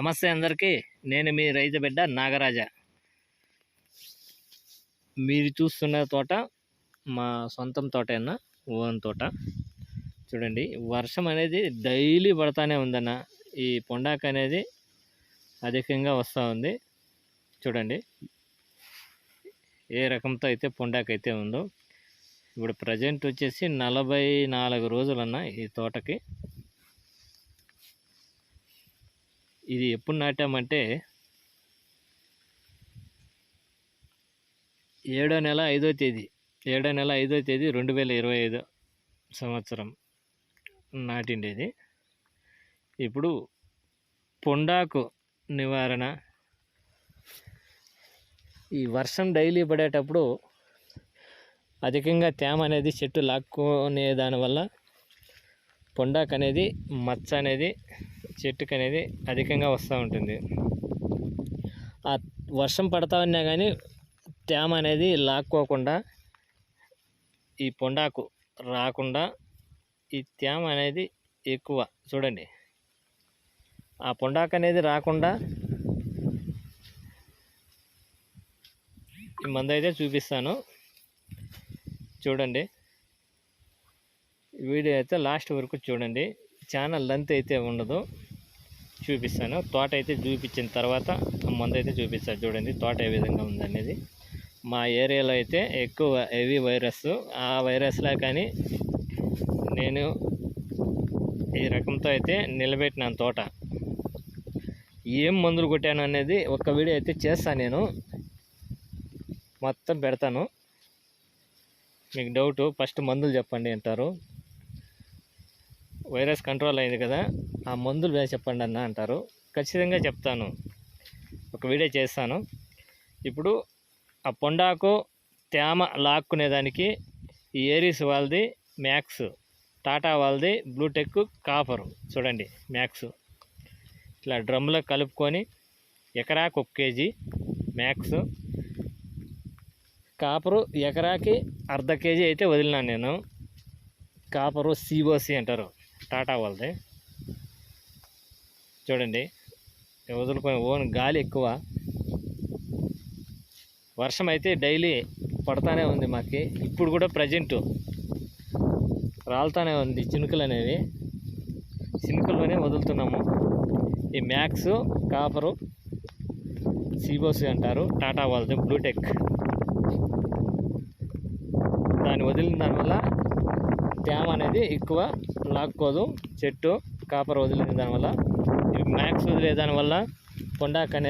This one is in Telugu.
నమస్తే అందరికీ. నేను మీ రైతు బిడ్డ నాగరాజ. మీరు చూస్తున్న తోట మా సొంతం తోటేనా ఓన్ తోట. చూడండి వర్షం అనేది డైలీ పడతానే ఉందన్న. ఈ పొండాక అనేది అధికంగా వస్తూ ఉంది. చూడండి ఏ రకంతో అయితే పొండాక అయితే ఉందో. ఇప్పుడు ప్రజెంట్ వచ్చేసి నలభై నాలుగు రోజులన్న ఈ తోటకి. ఇది ఎప్పుడు నాటామంటే ఏడో నెల ఐదో తేదీ ఏడో నెల ఐదో తేదీ రెండు వేల ఇరవై ఐదు సంవత్సరం నాటిండేది. ఇప్పుడు పొండాకు నివారణ. ఈ వర్షం డైలీ పడేటప్పుడు అధికంగా తేమ అనేది చెట్టు లాక్కునే దానివల్ల పొండాకు అనేది మచ్చ అనేది చెట్టుకు అనేది అధికంగా వస్తూ ఉంటుంది. ఆ వర్షం పడతా ఉన్నా కానీ తేమ అనేది లాక్కోకుండా ఈ పొండాకు రాకుండా ఈ తేమ అనేది ఎక్కువ. చూడండి. ఆ పొండాకు అనేది రాకుండా ఈ మందు అయితే చూపిస్తాను. చూడండి. వీడియో అయితే లాస్ట్ వరకు చూడండి. ఛానల్ లెంత్ అయితే ఉండదు. చూపిస్తాను. తోట అయితే చూపించిన తర్వాత మందు అయితే చూపిస్తాను చూడండి తోట ఏ విధంగా ఉందనేది మా ఏరియాలో అయితే ఎక్కువ హెవీ వైరస్. ఆ వైరస్లా కానీ నేను ఈ రకంతో అయితే నిలబెట్టినాను తోట. ఏం మందులు కొట్టాను అనేది ఒక వీడియో అయితే చేస్తాను నేను. మొత్తం పెడతాను. మీకు డౌట్ ఫస్ట్ మందులు చెప్పండి అంటారు. వైరస్ కంట్రోల్ అయింది కదా ఆ మందులు వేసి చెప్పండి అన్న అంటారు. ఖచ్చితంగా చెప్తాను. ఒక వీడియో చేస్తాను. ఇప్పుడు ఆ పొండాకు తేమ లాక్కునేదానికి ఈ ఏరీస్ వాళ్ళది మ్యాక్స్ టాటా వాళ్ళది బ్లూటెక్ కాపరు. చూడండి మ్యాక్స్. ఇట్లా డ్రమ్లో కలుపుకొని ఎకరాకు ఒక కేజీ మ్యాక్స్. కాపరు ఎకరాకి అర్ధ కేజీ అయితే వదిలినాను నేను. కాపరు సిఓసి అంటారు. టాటా వాళ్ళది. చూడండి వదులుకొని ఓన్ గాలి ఎక్కువ. వర్షం అయితే డైలీ పడతానే ఉంది మాకి. ఇప్పుడు కూడా ప్రజెంటు రాలుతానే ఉంది చినుకులు అనేవి. చినుకుల్లోనే వదులుతున్నాము. ఈ మ్యాక్స్ కాపరు సీబోసి అంటారు టాటా వాళ్ళది బ్లూటెక్ దాన్ని వదిలిన దానివల్ల తేమ అనేది ఎక్కువ లాక్కోదు. చెట్టు కాపర్ వదిలిన దానివల్ల. మ్యాక్స్ వదిలే దానివల్ల పొండాక్ అనేది